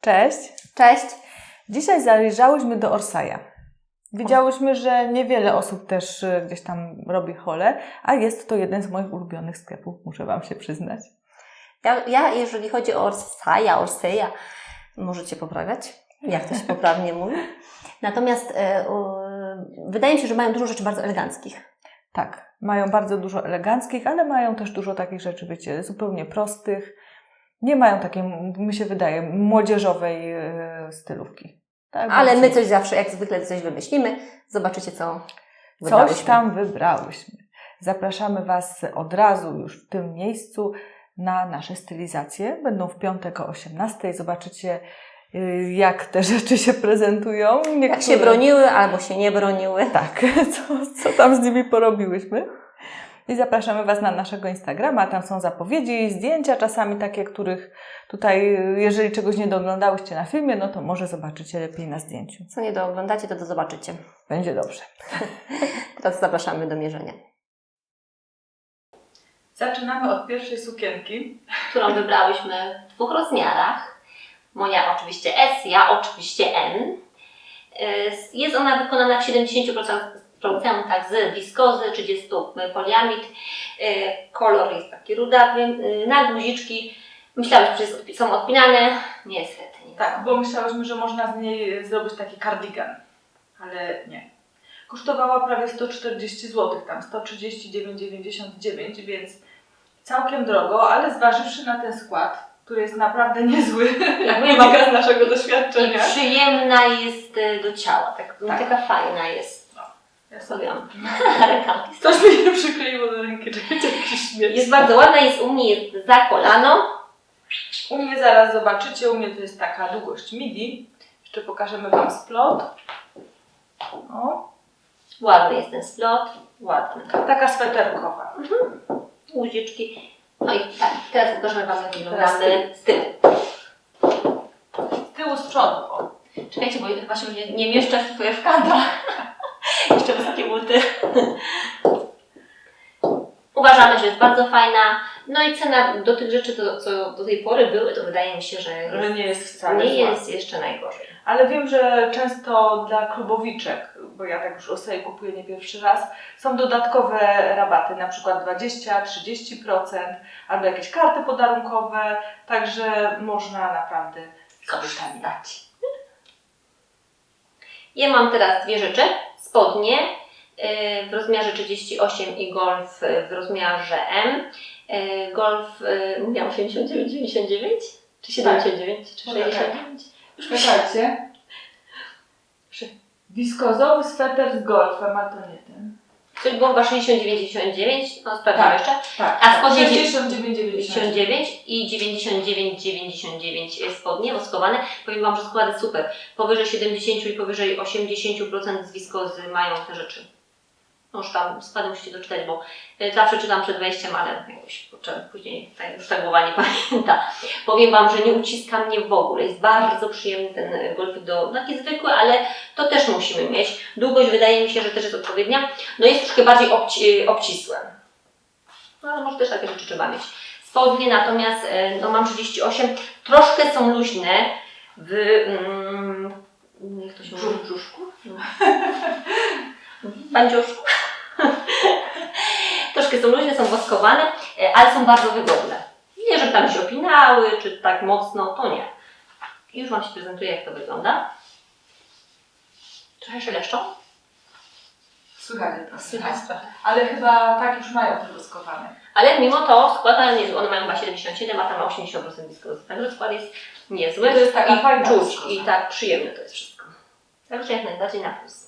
Cześć. Cześć. Dzisiaj zajrzałyśmy do Orsaja. Widziałyśmy, że niewiele osób też y, gdzieś tam robi hole, a jest to jeden z moich ulubionych sklepów, muszę Wam się przyznać. Ja, ja jeżeli chodzi o Orsaja, Orseja, możecie poprawiać, jak to się poprawnie mówi. Natomiast e, wydaje mi się, że mają dużo rzeczy bardzo eleganckich. Tak, mają bardzo dużo eleganckich, ale mają też dużo takich rzeczy, wiecie, zupełnie prostych. Nie mają takiej, mi się wydaje, młodzieżowej y, stylówki. Tak, Ale my coś zawsze, jak zwykle, coś wymyślimy. Zobaczycie, co Coś wybrałyśmy. tam wybrałyśmy. Zapraszamy Was od razu już w tym miejscu na nasze stylizacje. Będą w piątek o 18. Zobaczycie, y, jak te rzeczy się prezentują. Jak Niektóre- się broniły albo się nie broniły. Tak, co, co tam z nimi porobiłyśmy. I zapraszamy Was na naszego Instagrama. Tam są zapowiedzi, zdjęcia, czasami takie, których tutaj, jeżeli czegoś nie doglądałyście na filmie, no to może zobaczycie lepiej na zdjęciu. Co nie dooglądacie, to to zobaczycie. Będzie dobrze. Teraz zapraszamy do mierzenia. Zaczynamy od pierwszej sukienki. Którą wybrałyśmy w dwóch rozmiarach. Moja oczywiście S, ja oczywiście M. Y, Jest ona wykonana w 70% procentach z wiskozy, 30 poliamid. Y, Kolor jest taki rudawy. Y, Na guziczki myślałyśmy, że są odpinane. Niestety nie. Tak, bo myślałyśmy, że można z niej zrobić taki kardigan, ale nie. Kosztowała prawie 140 zł, tam 139,99, więc całkiem drogo, ale zważywszy na ten skład, który jest naprawdę niezły, jak wynika z naszego I doświadczenia. przyjemna jest do ciała, tak, Tak. taka fajna jest. Ja Zrobiłam. Rękawki. Coś mi się przykleiło do ręki, będzie jakiś śmierć. Jest bardzo ładna, jest u mnie jest za kolano. U mnie zaraz zobaczycie, u mnie to jest taka długość midi. Jeszcze pokażemy Wam splot. O, Ładny jest ten splot, ładny. taka sweterkowa. Guziczki. No i tak, teraz pokażemy Wam jak wyglądamy z tyłu. Z tyłu, z przodu. O. Czekajcie, bo chyba się nie, nie mieszczę w, w kadrach. Jeszcze wysokie buty. Uważamy, że jest bardzo fajna. No i cena do tych rzeczy, to, co do tej pory były, to wydaje mi się, że Że nie jest wcale nie zła. jest jeszcze najgorzej. Ale wiem, że często dla klubowiczek, bo ja tak już Osej kupuję nie pierwszy raz, są dodatkowe rabaty, na przykład 20-30% albo jakieś karty podarunkowe, także można naprawdę sobie. Korzystać. Ja mam teraz dwie rzeczy. Spodnie yy, w rozmiarze 38 i golf w rozmiarze M. Yy, Golf, yy, mówiłam 89,99? Czy 79? Czy Poczekaj. 69? Czekajcie. Wiskozowy sweter z golfem, a to nie ten. Czyli było chyba 69,99, no sprawdzam Tak. jeszcze. Tak, A spodnie 69,90. 59 i 99,99 spodnie woskowane. Powiem Wam, że składy super. Powyżej 70 i powyżej 80% z wiskozy mają te rzeczy. No już tam składy musicie doczytać, bo y, zawsze czytam przed wejściem, ale jakoś później tak, już ta głowa nie pamięta. Powiem Wam, że nie uciska mnie w ogóle. Jest bardzo przyjemny ten golfik do taki zwykły, ale to też musimy mieć. Długość wydaje mi się, że też jest odpowiednia. No jest troszkę bardziej obci- y, obcisłe. No ale może też takie rzeczy trzeba mieć. Spodnie natomiast e, no, mam 38, troszkę są luźne w mm, jak to się mówi? Brzuch- brzuszku? No. Bandzioszku. troszkę są luźne, są woskowane, e, ale są bardzo wygodne. Nie, żeby tam się opinały, czy tak mocno, to nie. Już Wam się prezentuje, jak to wygląda. Trochę szeleszczą? Słychać. Słychać trochę. Ale chyba tak już mają te woskowane. Ale mimo to skład mają niezły. One mają chyba 77, a tam ma 80% wiskozy. Także skład jest niezły. To jest taka I fajna czuć i tak przyjemne to jest wszystko. Także jak najbardziej na plus.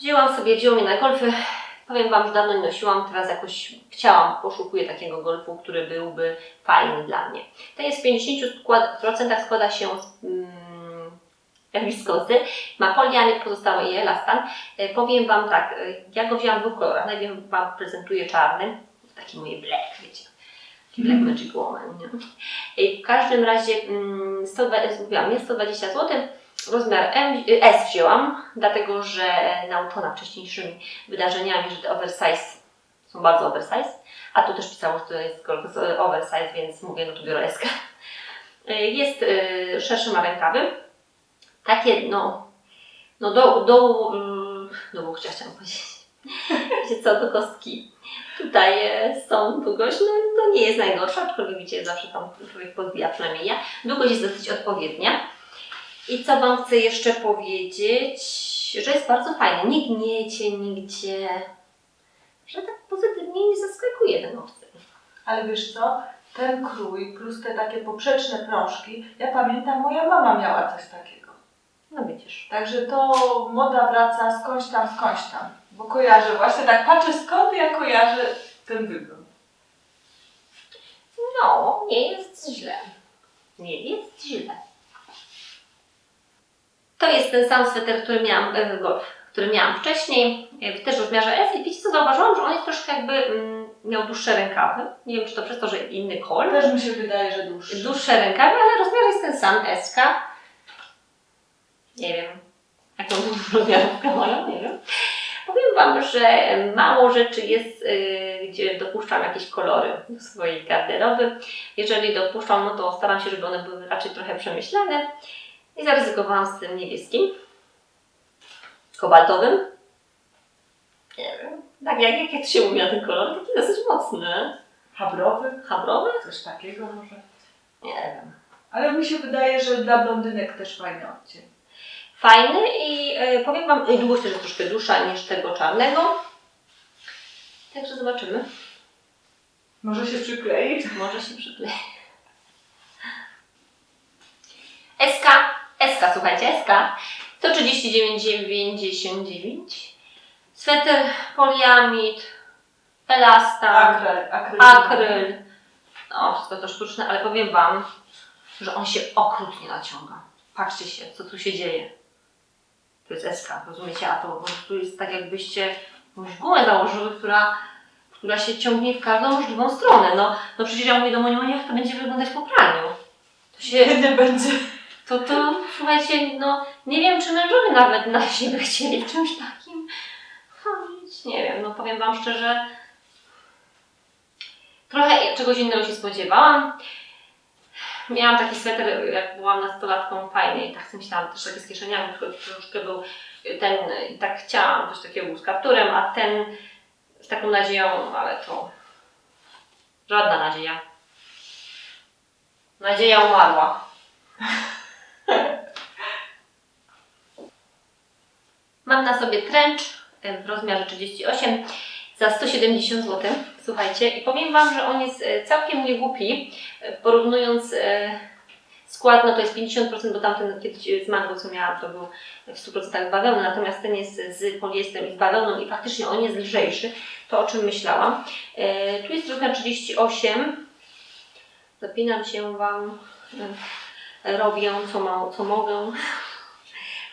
Wzięłam sobie, wziął mnie na golfy. Powiem Wam, że dawno nie nosiłam, teraz jakoś chciałam, poszukuję takiego golfu, który byłby fajny dla mnie. Ten jest w 50% składa się z mm, wiskozy, ma poliamid, pozostały i elastan. E, Powiem Wam tak, e, ja go wzięłam w dwóch kolorach. Najpierw Wam prezentuję czarny, taki mój black, wiecie. Black magic woman, nie? I w każdym razie mm, 120, mówiłam, jest 120 zł. Rozmiar M, y, S wzięłam, dlatego że e, nauczona wcześniejszymi wydarzeniami, że te oversize są bardzo oversize, a tu też pisało, że to jest oversize, więc mówię, no tu biorę S. Y, Jest y, szerszy ma rękawy. Takie, no, no do, do, y, do łokcia chciałam powiedzieć. Co, do kostki. Tutaj e, są długość, no to nie jest najgorsza, aczkolwiek widzicie, zawsze tam człowiek podbija, przynajmniej ja. Długość jest dosyć odpowiednia. I co Wam chcę jeszcze powiedzieć, że jest bardzo fajny. Nie gniecie nigdzie, że tak pozytywnie nie zaskakuje ten obcy. Ale wiesz co? Ten krój plus te takie poprzeczne prążki, ja pamiętam, moja mama miała coś takiego. No widzisz. Także to moda wraca skądś tam, skądś tam. Bo kojarzę, właśnie tak patrzę skąd ja kojarzę ten wygląd. No, nie jest źle. Nie jest źle. To jest ten sam sweter, który miałam, e, który miałam wcześniej, e, też w rozmiarze S. I wiecie co, zauważyłam, że on jest troszkę jakby mm, miał dłuższe rękawy. Nie wiem, czy to przez to, że inny kolor. Też mi się wydaje, że dłuższy. Dłuższe rękawy, ale rozmiar jest ten sam, SK. Nie wiem, jaką rozmiarówkę mają, nie wiem. Powiem Wam, że mało rzeczy jest, y, gdzie dopuszczam jakieś kolory do swojej garderoby. Jeżeli dopuszczam, no to staram się, żeby one były raczej trochę przemyślane. I zaryzykowałam z tym niebieskim, kobaltowym. Nie wiem, tak jak, jak, jak się mówi na ten kolor, taki dosyć mocny. Habrowy? Habrowy? Coś takiego może. Nie wiem. Ale mi się wydaje, że dla blondynek też fajny odcień. fajny i e, powiem Wam, długość też jest troszkę dłuższa niż tego czarnego. Także zobaczymy. Może się przyklei? Może się przyklei. SK, słuchajcie, SK 139,99 Sweter poliamid, elastan, Akryl. Akryl. akryl. No, wszystko to sztuczne, ale powiem Wam, że on się okrutnie naciąga. Patrzcie się, co tu się dzieje. To jest SK, rozumiecie? A to po prostu jest tak, jakbyście jakąś gumę założyły, która, która się ciągnie w każdą możliwą stronę. No, no przecież ja mówię do Moni, Moni, jak to będzie wyglądać po praniu. To się, Nie będzie. To, to, słuchajcie, no, nie wiem, czy mężowie nawet na siebie chcieli w czymś takim chodzić. Nie wiem, no powiem Wam szczerze, trochę czegoś innego się spodziewałam. Miałam taki sweter, jak byłam nastolatką, fajny i tak sobie myślałam, też taki z kieszeniami, troszkę był ten, i tak chciałam coś takiego z kapturem, a ten z taką nadzieją, ale to żadna nadzieja. Nadzieja umarła. Mam na sobie trench w rozmiarze 38 za 170 zł. Słuchajcie, i powiem Wam, że on jest e, całkiem niegłupi. E, Porównując e, skład, no to jest 50%, bo tamten kiedyś z mango, co miałam, to był w 100% bawełny, natomiast ten jest z poliestrem i z bawełną i faktycznie on jest lżejszy. To o czym myślałam. Tu jest rozmiar 38. Zapinam się Wam. Robię co, ma, co mogę.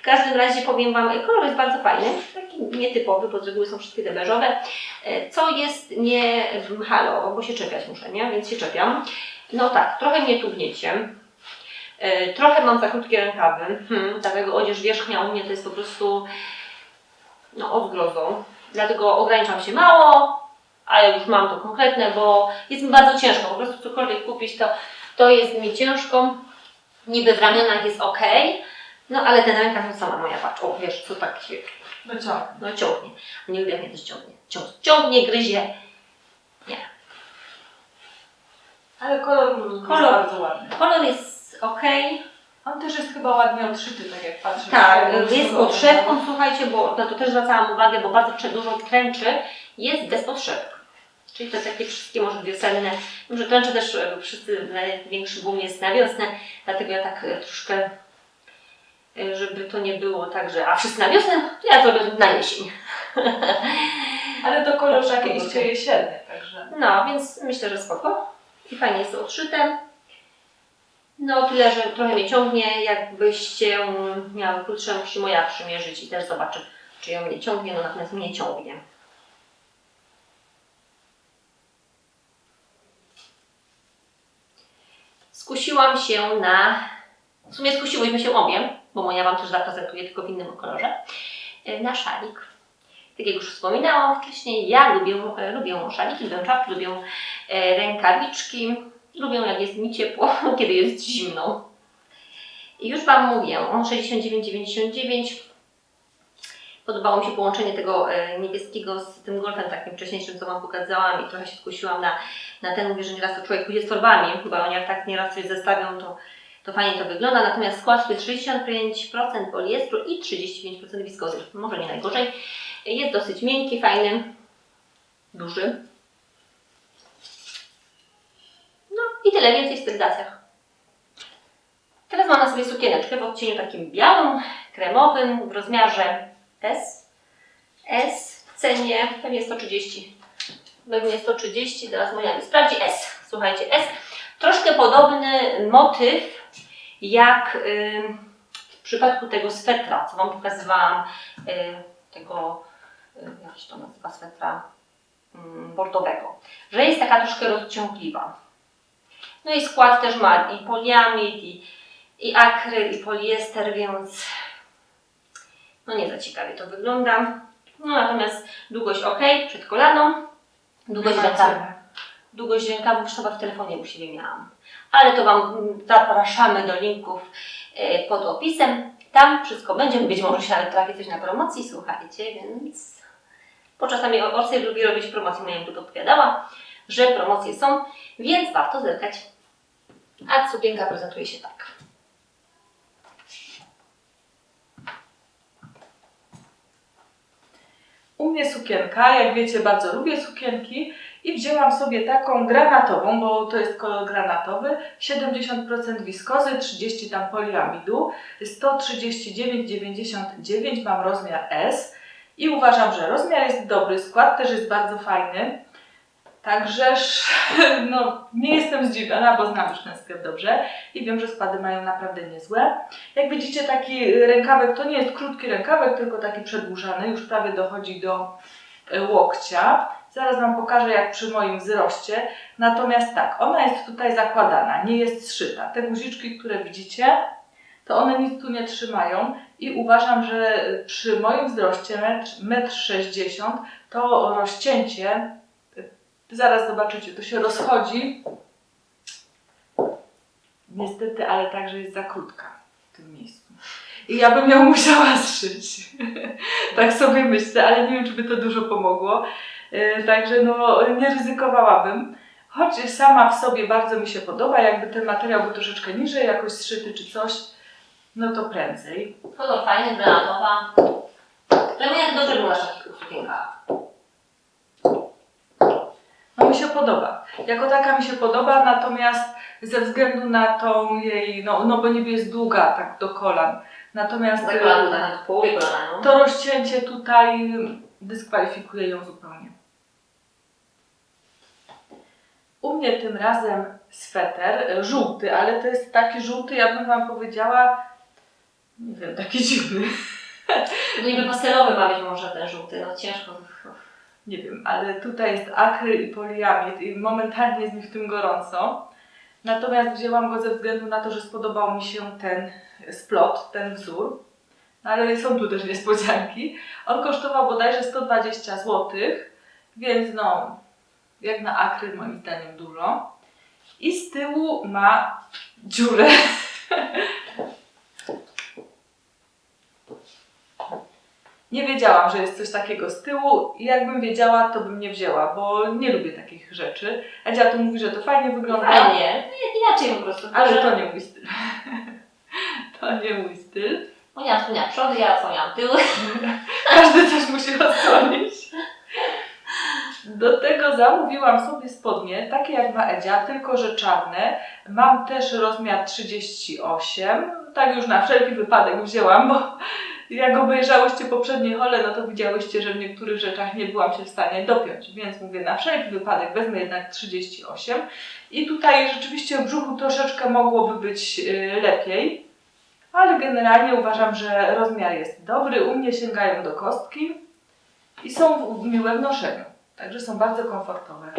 W każdym razie powiem Wam, kolor jest bardzo fajny, taki nietypowy, bo z reguły są wszystkie te beżowe. E, Co jest nie halo, bo się czepiać muszę, nie? Więc się czepiam. No tak, trochę mnie tu. E, Trochę mam za krótkie rękawy, hmm, dlatego odzież wierzchnia u mnie to jest po prostu no, odgrozą. Dlatego ograniczam się mało, ale już mam to konkretne, bo jest mi bardzo ciężko. Po prostu cokolwiek kupić, to, to jest mi ciężko. Niby w ramionach jest ok, no ale ten rękaw to sama moja patrz. O, wiesz, co tak się No ciągle. no ciągnie. Nie lubię jak mnie coś ciągnie. Ciąg, ciągnie, gryzie. Ale kolor, Kolor. bardzo ładny. Kolor jest ok. On też jest chyba ładnie odszyty, tak jak patrzę. Tak, jest kolor. podszewką, słuchajcie, bo na to też zwracałam uwagę, bo bardzo dużo tręczy jest bez podszewek. Czyli to takie wszystkie może wiosenne. Może tręcze też e, wszyscy największy boom jest na wiosnę, dlatego ja tak e, troszkę, żeby to nie było tak, że a wszyscy na wiosnę, to ja zrobię na jesień. Ale to kolor Tak, taki iście jesienny, także. No, więc myślę, że spoko. I fajnie jest to odszyte. No, tyle, że trochę mnie ciągnie. Jakbyście miały krótsze, musi moja przymierzyć i też zobaczy, czy ją mnie ciągnie. No, natomiast mnie ciągnie. Skusiłam się na. W sumie skusiłyśmy się obie, bo moja Wam też zaprezentuje tylko w innym kolorze. e, Na szalik. Tak jak już wspominałam wcześniej, ja lubię, e, lubię szaliki, lubię czapki, lubię e, rękawiczki Lubią jak jest mi ciepło, kiedy jest zimno. I już Wam mówię, o 69,99 Podobało mi się połączenie tego niebieskiego z tym golfem takim wcześniejszym, co Wam pokazałam i trochę się skusiłam na, na ten. Mówię, że nieraz to człowiek pójdzie z torbami, chyba oni jak tak nieraz coś zestawią, to, to fajnie to wygląda. Natomiast skład to jest 65% poliestru i 35% wiskozy. Może nie najgorzej. Jest dosyć miękki, fajny, duży. No i tyle, więcej w stylizacjach. Teraz mam na sobie sukieneczkę w odcieniu takim białym, kremowym, w rozmiarze S. S w cenie pewnie 130. Pewnie 130, teraz moja sprawdzi S. Słuchajcie, S. Troszkę podobny motyw jak ym, w przypadku tego swetra, co Wam pokazywałam, y, tego, y, jak się to nazywa, swetra ym, bordowego, że jest taka troszkę rozciągliwa. No i skład też ma i poliamid, i, i akryl, i poliester, więc no nie za ciekawie to wygląda. No natomiast długość ok, przed kolaną. Długość rękawów. Długość rękawów chyba w telefonie u siebie miałam. Ale to Wam zapraszamy do linków e, pod opisem. Tam wszystko będzie. Być może się trafi coś na promocji, słuchajcie, więc... Bo czasami Orcej lubi robić promocje, moja tu podpowiadała, że promocje są, więc warto zerkać. A sukienka prezentuje się tak. U mnie sukienka, jak wiecie, bardzo lubię sukienki i wzięłam sobie taką granatową, bo to jest kolor granatowy, 70% wiskozy, 30 tam poliamidu, 139,99 mam rozmiar S i uważam, że rozmiar jest dobry, skład też jest bardzo fajny. Także no, nie jestem zdziwiona, bo znam już ten sklep dobrze i wiem, że składy mają naprawdę niezłe. Jak widzicie, taki rękawek to nie jest krótki rękawek, tylko taki przedłużany, już prawie dochodzi do e, łokcia. Zaraz Wam pokażę, jak przy moim wzroście. Natomiast tak, ona jest tutaj zakładana, nie jest zszyta. Te guziczki, które widzicie, to one nic tu nie trzymają i uważam, że przy moim wzroście 1,60 m to rozcięcie, zaraz zobaczycie, to się rozchodzi. Niestety, ale także jest za krótka w tym miejscu. I ja bym ją musiała zszyć. tak sobie myślę, ale nie wiem, czy by to dużo pomogło. Yy, Także no, nie ryzykowałabym. Choć sama w sobie bardzo mi się podoba, jakby ten materiał był troszeczkę niżej, jakoś zszyty czy coś, no to prędzej. Kolor fajny, granatowa. Ale moja dobrze wyglądasz w takich sukienkach. No mi się podoba. Jako taka mi się podoba, natomiast ze względu na tą jej, no, no bo niby jest długa tak do kolan. Natomiast y, na połowie kolana, no. to rozcięcie tutaj dyskwalifikuje ją zupełnie. U mnie tym razem sweter żółty, ale to jest taki żółty, ja bym Wam powiedziała, nie wiem, taki dziwny. Niby pastelowy ma być może ten żółty, no ciężko. Nie wiem, ale tutaj jest akryl i poliamid i momentalnie jest mi w tym gorąco. Natomiast wzięłam go ze względu na to, że spodobał mi się ten splot, ten wzór. No ale są tu też niespodzianki. On kosztował bodajże 120 zł, więc no, jak na akryl moim zdaniem dużo. I z tyłu ma dziurę. Nie wiedziałam, że jest coś takiego z tyłu jakbym wiedziała, to bym nie wzięła, bo nie lubię takich rzeczy. Edzia tu mówi, że to fajnie wygląda, Fajnie. Inaczej po prostu. ale to nie mój styl. To nie mój styl. Moja wspomniała przody, ja wspomniałam tyły. Każdy coś musi odsłonić. Do tego zamówiłam sobie spodnie, takie jak ma Edzia, tylko że czarne. Mam też rozmiar 38. Tak już na wszelki wypadek wzięłam, bo jak obejrzałyście poprzednie hole, no to widziałyście, że w niektórych rzeczach nie byłam się w stanie dopiąć. Więc mówię, na wszelki wypadek wezmę jednak 38. I tutaj rzeczywiście w brzuchu troszeczkę mogłoby być yy, lepiej. Ale generalnie uważam, że rozmiar jest dobry. U mnie sięgają do kostki i są miłe w noszeniu. Także są bardzo komfortowe.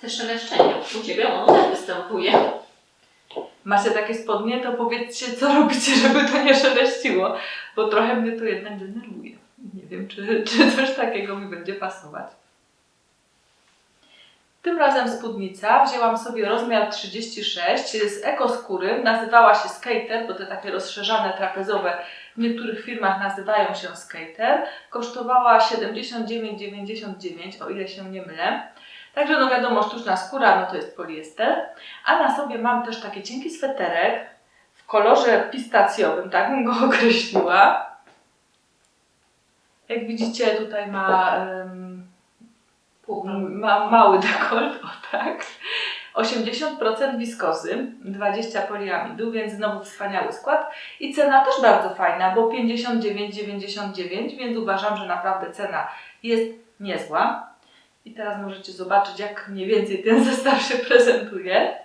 Te szeleszczenie. U Ciebie ono też występuje. Macie takie spodnie, to powiedzcie, co robicie, żeby to nie szeleściło, bo trochę mnie to jednak denerwuje. Nie wiem, czy, czy coś takiego mi będzie pasować. Tym razem spódnica wzięłam sobie rozmiar 36 z ekoskóry. Nazywała się skater, bo te takie rozszerzane trapezowe w niektórych firmach nazywają się skater. Kosztowała 79,99, o ile się nie mylę. Także no wiadomo, sztuczna skóra, no to jest poliester. A na sobie mam też taki cienki sweterek w kolorze pistacjowym, tak bym go określiła. Jak widzicie, tutaj ma, em, ma mały dekolt, o tak. 80% wiskozy, 20 poliamidu, więc znowu wspaniały skład. I cena też bardzo fajna, bo 59,99, więc uważam, że naprawdę cena jest niezła. I teraz możecie zobaczyć, jak mniej więcej ten zestaw się prezentuje.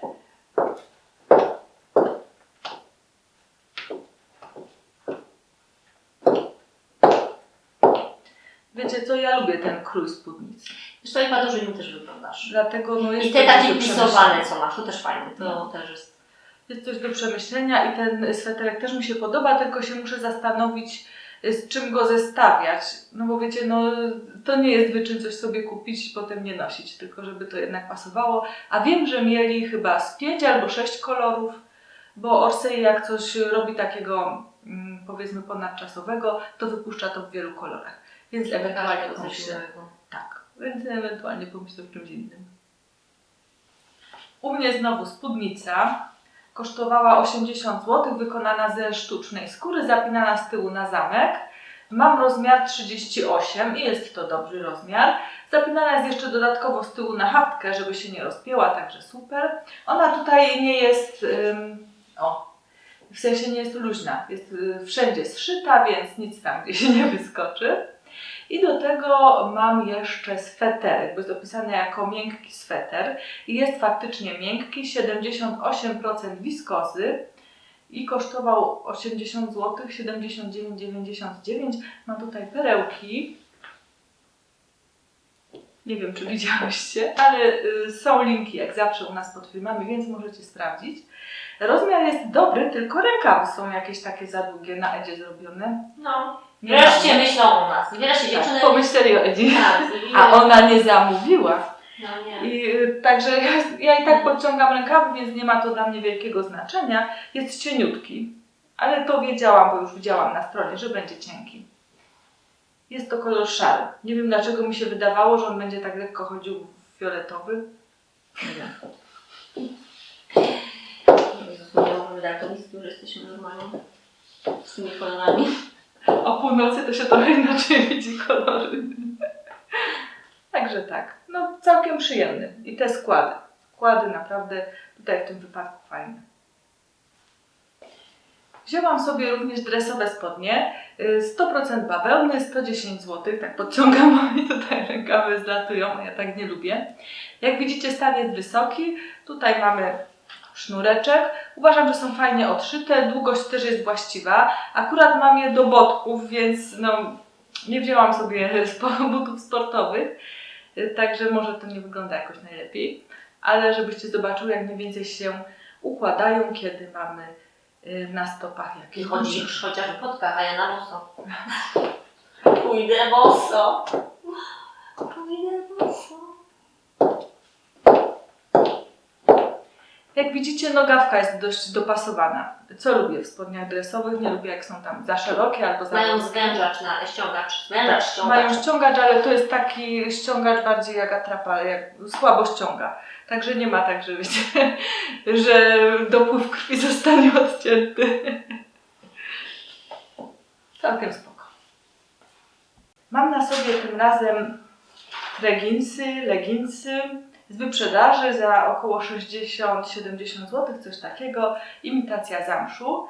Wiecie co, ja lubię ten krój spódnicy. Co, i mi też wyglądasz. Dlatego no jest I te takie pisowane, co masz, to też fajne. To No. też jest. Jest coś do przemyślenia i ten sweterek też mi się podoba, tylko się muszę zastanowić, y, z czym go zestawiać. No bo wiecie, no to nie jest wyczyn coś sobie kupić i potem nie nosić, tylko żeby to jednak pasowało. A wiem, że mieli chyba z pięć albo sześć kolorów, bo Orsay jak coś robi takiego mm, powiedzmy ponadczasowego, to wypuszcza to w wielu kolorach. Więc ewentualnie Każdego coś pomyślę. innego. Tak, więc ewentualnie pomyślę o czymś innym. U mnie znowu spódnica. Kosztowała 80 zł, wykonana ze sztucznej skóry, zapinana z tyłu na zamek. Mam rozmiar 38 i jest to dobry rozmiar. Zapinana jest jeszcze dodatkowo z tyłu na haftkę, żeby się nie rozpięła, także super. Ona tutaj nie jest, ym, o, w sensie nie jest luźna, jest y, wszędzie zszyta, więc nic tam gdzieś nie wyskoczy. I do tego mam jeszcze sweterek, bo jest opisany jako miękki sweter. I jest faktycznie miękki, 78% wiskozy i kosztował 80 zł, 79,99. Ma tutaj perełki. Nie wiem, czy widziałyście, ale y, są linki jak zawsze u nas pod filmami, więc możecie sprawdzić. Rozmiar jest dobry, tylko rękawy są jakieś takie za długie na Edzie zrobione. No. Wreszcie myślą o nas. Wreszcie dziewczyny. Tak, pomyśleli o Edzie. Tak, A ona nie zamówiła. No nie. I, y, także ja, ja i tak podciągam rękawy, więc nie ma to dla mnie wielkiego znaczenia. Jest cieniutki, ale to wiedziałam, bo już widziałam na stronie, że będzie cienki. Jest to kolor szary. Nie wiem dlaczego mi się wydawało, że on będzie tak lekko chodził w fioletowy. Nie wiem. Nie daltonistki, że jesteśmy normalni z tymi kolorami. O północy to się trochę inaczej widzi kolory. Także tak, no całkiem przyjemny. I te składy. Składy naprawdę tutaj w tym wypadku fajne. Wzięłam sobie również dresowe spodnie. y, 100% bawełny, 110 zł. Tak podciągam, mi tutaj rękawy zlatują, a ja tak nie lubię. Jak widzicie, stan jest wysoki. Tutaj mamy sznureczek. Uważam, że są fajnie odszyte. Długość też jest właściwa. Akurat mam je do botków, więc no, nie wzięłam sobie butów sportowych. Także może to nie wygląda jakoś najlepiej. Ale żebyście zobaczyły, jak mniej więcej się układają, kiedy mamy y, na stopach jakieś chodzisz chociaż w podkach, a ja na boso. Pójdę boso. Pójdę boso. Jak widzicie, nogawka jest dość dopasowana. Co lubię w spodniach dresowych? Nie lubię, jak są tam za szerokie albo za Mają zwężacz na ściągacz. Zwężacz, Tak, ściągacz. mają ściągacz, ale to jest taki ściągacz bardziej jak atrapa, jak słabo ściąga. Także nie ma tak, że wiecie, że dopływ krwi zostanie odcięty. Całkiem spoko. Mam na sobie tym razem treginsy, leginsy z wyprzedaży za około 60-70 zł, coś takiego. Imitacja zamszu.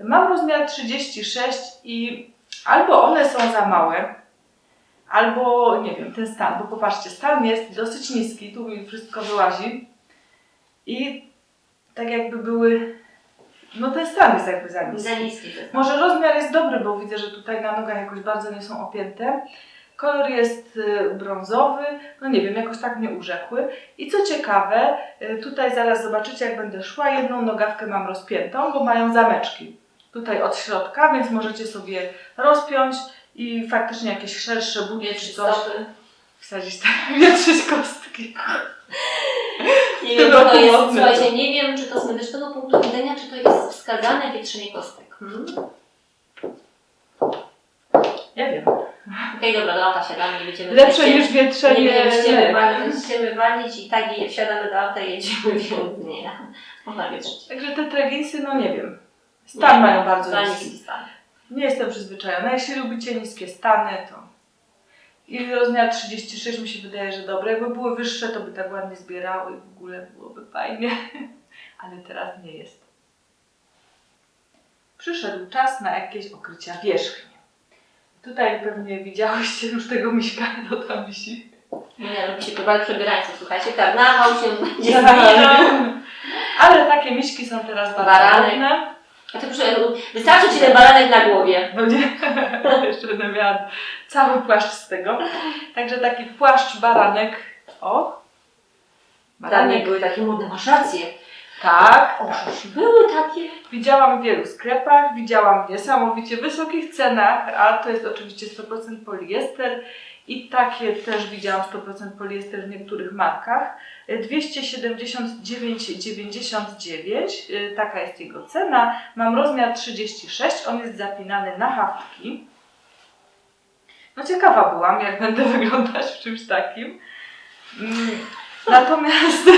Mam rozmiar 36 i albo one są za małe, albo nie wiem, ten stan, bo popatrzcie, stan jest dosyć niski, tu mi wszystko wyłazi i tak jakby były, no ten stan jest jakby za niski. Za niski. Może rozmiar jest dobry, bo widzę, że tutaj na nogach jakoś bardzo nie są opięte. Kolor jest y, brązowy, no nie wiem, jakoś tak mnie urzekły. I co ciekawe, y, tutaj zaraz zobaczycie, jak będę szła, jedną nogawkę mam rozpiętą, bo mają zameczki tutaj od środka, więc możecie sobie rozpiąć i faktycznie jakieś szersze buty czy coś wsadzić tam, wietrzyć kostki. Nie wiem, czy to jest, słuchajcie, nie wiem, czy to z medycznego punktu widzenia, czy to jest wskazane wietrzenie kostek. Hmm? Nie wiem. Okej, dobra, do auta wsiadamy, nie będziemy Lepsze niż Nie wietrzenie będziemy walić, będziemy walić i tak i wsiadamy do auta i jedziemy, więc nie. Można wietrzyć. Także te treginsy, no nie wiem. Stan Nie, mają bardzo Za niski. niski stan. Nie jestem przyzwyczajona. Jeśli lubicie niskie stany, to i rozmiar 36 mi się wydaje, że dobre. Jakby były wyższe, to by tak ładnie zbierały i w ogóle byłoby fajnie. Ale teraz nie jest. Przyszedł czas na jakieś okrycia wierzchnie. Tutaj pewnie widziałyście już tego miśka, no tam wisi. Nie, robi się próba przebierańców, słuchajcie, karnawał się będzie zbliżał. Ale takie miśki są teraz bardzo Baranek. modne. A to proszę, wystarczy Ci ten baranek na głowie. No nie, jeszcze będę miała cały płaszcz z tego. Także taki płaszcz baranek. O! Dawniej były takie modne, masz rację. Tak. O, były takie. Widziałam w wielu sklepach, widziałam w niesamowicie wysokich cenach, a to jest oczywiście 100% poliester. I takie też widziałam 100% poliester w niektórych markach. Y, 279,99, y, taka jest jego cena. Mam rozmiar 36, on jest zapinany na haftki. No ciekawa byłam, jak będę wyglądać w czymś takim. Natomiast.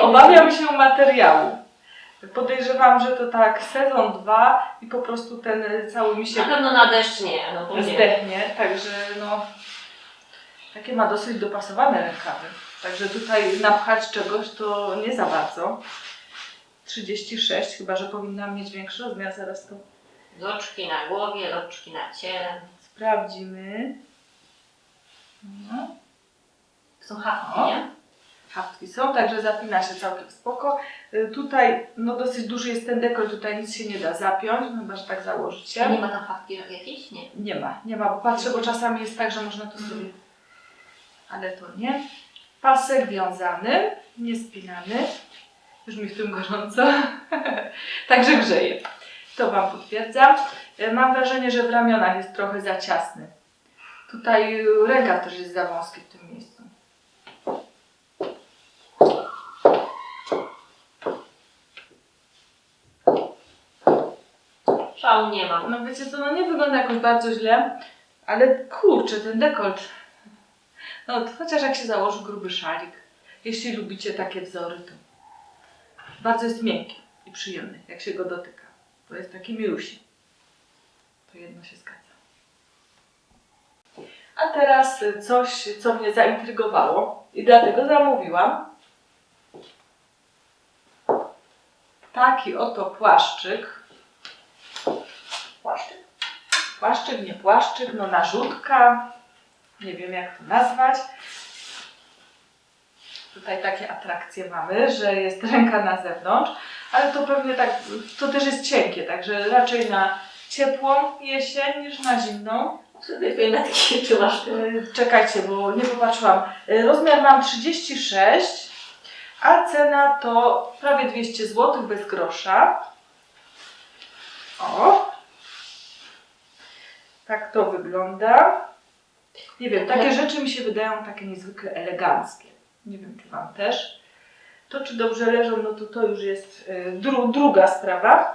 Obawiam się materiału. Podejrzewam, że to tak sezon dwa i po prostu ten cały mi się Na pewno na deszcz nie, no bo nie. zdechnie, także no takie ma dosyć dopasowane rękawy. Także tutaj napchać czegoś to nie za bardzo. 36, chyba że powinnam mieć większy rozmiar, zaraz to Loczki na głowie, loczki na ciele. sprawdzimy. No. Są haftki, O. nie? haftki są, także zapina się całkiem spoko. Y, Tutaj no dosyć duży jest ten dekol, tutaj nic się nie da zapiąć, no chyba, że tak założycie. A nie ma tam haftki jakiejś? Nie. Nie ma, nie ma, bo patrzę, bo czasami jest tak, że można to sobie... Ale to nie. Pasek wiązany, niespinany. Już mi w tym gorąco. Także grzeje. To Wam potwierdzam. Y, Mam wrażenie, że w ramionach jest trochę za ciasny. Tutaj y, rękaw też jest za wąski w tym miejscu. Szału nie mam. No wiecie co, no nie wygląda jakoś bardzo źle, ale kurczę, ten dekolt. No to chociaż jak się założy gruby szalik, jeśli lubicie takie wzory, to bardzo jest miękki i przyjemny, jak się go dotyka. To jest taki milusi. To jedno się zgadza. A teraz coś, co mnie zaintrygowało i dlatego zamówiłam. Taki oto Płaszczyk. Płaszczyk, nie płaszczyk, no narzutka, nie wiem jak to nazwać. Tutaj takie atrakcje mamy, że jest ręka na zewnątrz, ale to pewnie tak, to też jest cienkie, także raczej na ciepłą jesień niż na zimną. Wiem, na takie. Yy, Czekajcie, bo nie popatrzyłam. Yy, Rozmiar mam 36, a cena to prawie 200 zł bez grosza. O! Tak to wygląda. Nie wiem, takie rzeczy mi się wydają takie niezwykle eleganckie. Nie wiem, czy Wam też. To, czy dobrze leżą, no to to już jest yy, dru, druga sprawa.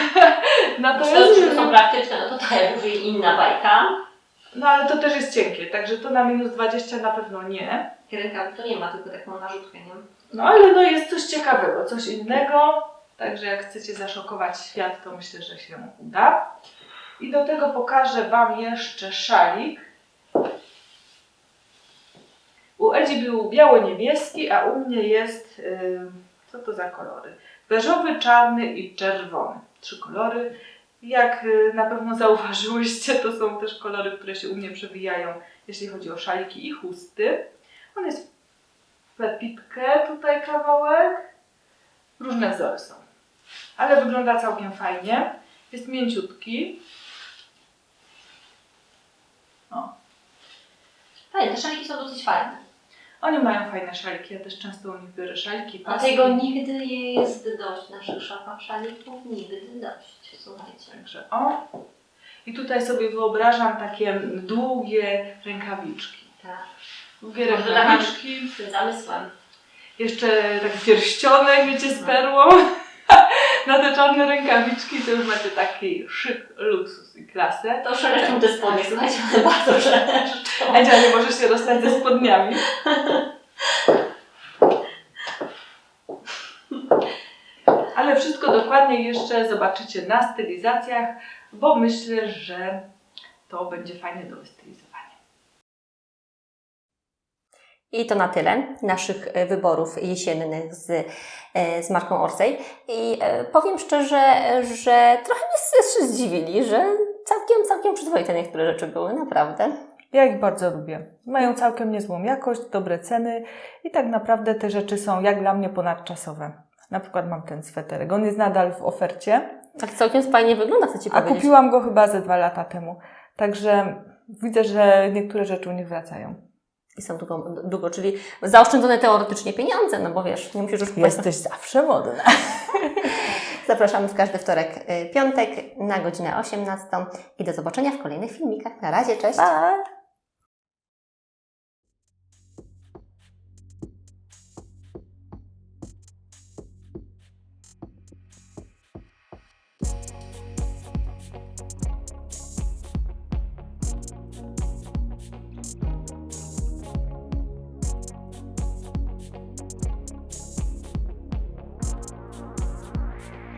Natomiast, To, czy są praktyczne, no to to już inna bajka. no ale to też jest cienkie, także to na minus 20 na pewno nie. Rękawy to nie ma, tylko taką narzutkę, nie? No ale no jest coś ciekawego, coś innego. Także jak chcecie zaszokować świat, to myślę, że się uda. I do tego pokażę Wam jeszcze szalik. U Edzi był biało-niebieski, a u mnie jest, yy, co to za kolory? Beżowy, czarny i czerwony. Trzy kolory. Jak yy, na pewno zauważyłyście, to są też kolory, które się u mnie przewijają, jeśli chodzi o szaliki i chusty. On jest w pepitkę tutaj kawałek. Różne wzory są. Ale wygląda całkiem fajnie. Jest mięciutki. Fajne, te szaliki są dosyć fajne. Oni mają fajne szaliki. Ja też często u nich biorę szaliki. paski. Dlatego nigdy nie jest dość naszych szafach szalików, nigdy dość, słuchajcie. Także o. I tutaj sobie wyobrażam takie długie rękawiczki. Tak. Długie Może rękawiczki. Tym zamysłem. Jeszcze taki pierścionek, wiecie, z perłą. Na te czarne rękawiczki to już macie taki szyk, luksus i klasę. To szereszczą te spodnie, słuchajcie, one bardzo szereszczą. Edzia nie może się rozstać ze spodniami. Ale wszystko dokładnie jeszcze zobaczycie na stylizacjach, bo myślę, że to będzie fajnie do wystylizowania. I to na tyle naszych e, wyborów jesiennych z, e, z marką Orsay. I e, powiem szczerze, że trochę mnie się zdziwili, że całkiem, całkiem przyzwoite niektóre rzeczy były, naprawdę. Ja ich bardzo lubię. Mają całkiem niezłą jakość, dobre ceny i tak naprawdę te rzeczy są jak dla mnie ponadczasowe. Na przykład mam ten sweterek. On jest nadal w ofercie, Tak całkiem fajnie wygląda, chcę Ci a powiedzieć. kupiłam go chyba ze dwa lata temu. Także widzę, że niektóre rzeczy u nich wracają. I są długo, długo, czyli zaoszczędzone teoretycznie pieniądze, no bo wiesz, nie musisz już kupować. Jesteś zawsze modna. Zapraszamy w każdy wtorek, e, piątek na godzinę 18 i do zobaczenia w kolejnych filmikach. Na razie, cześć! Pa!